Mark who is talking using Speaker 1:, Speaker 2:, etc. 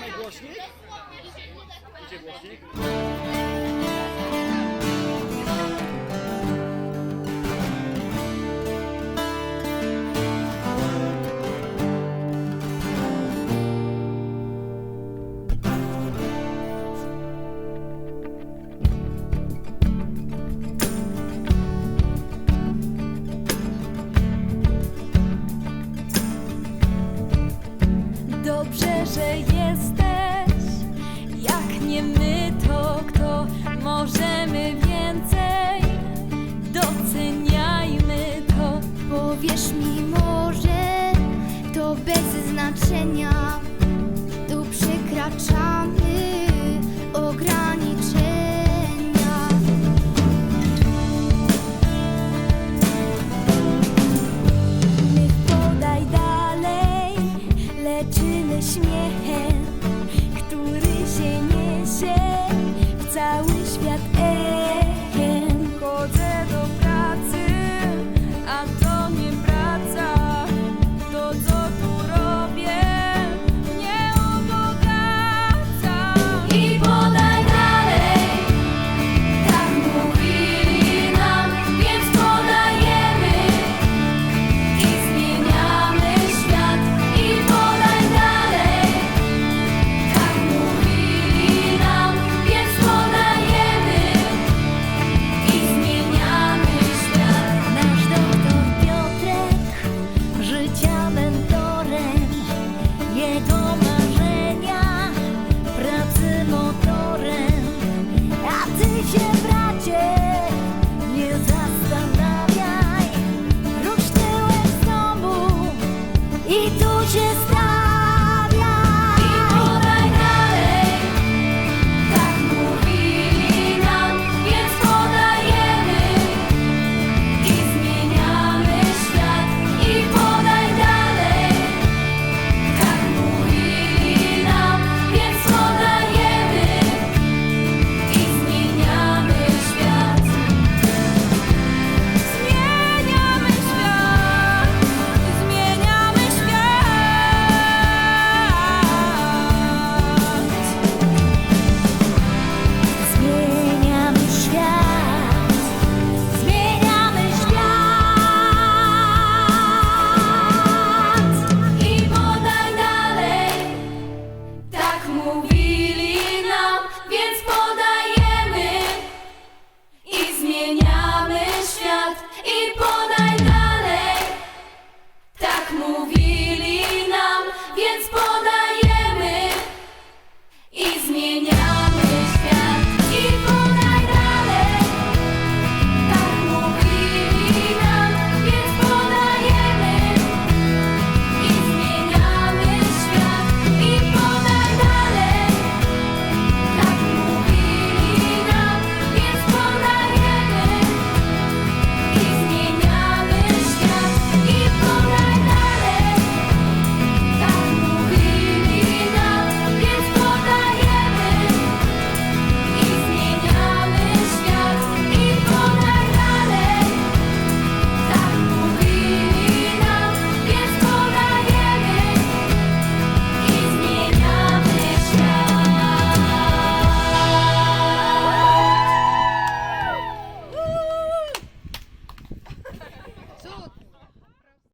Speaker 1: Mamy głośnik? Gdzie głośnik?
Speaker 2: cienia tu przekraczamy ograniczenia.
Speaker 1: Niech podaj dalej, leczymy śmiech.
Speaker 3: E tu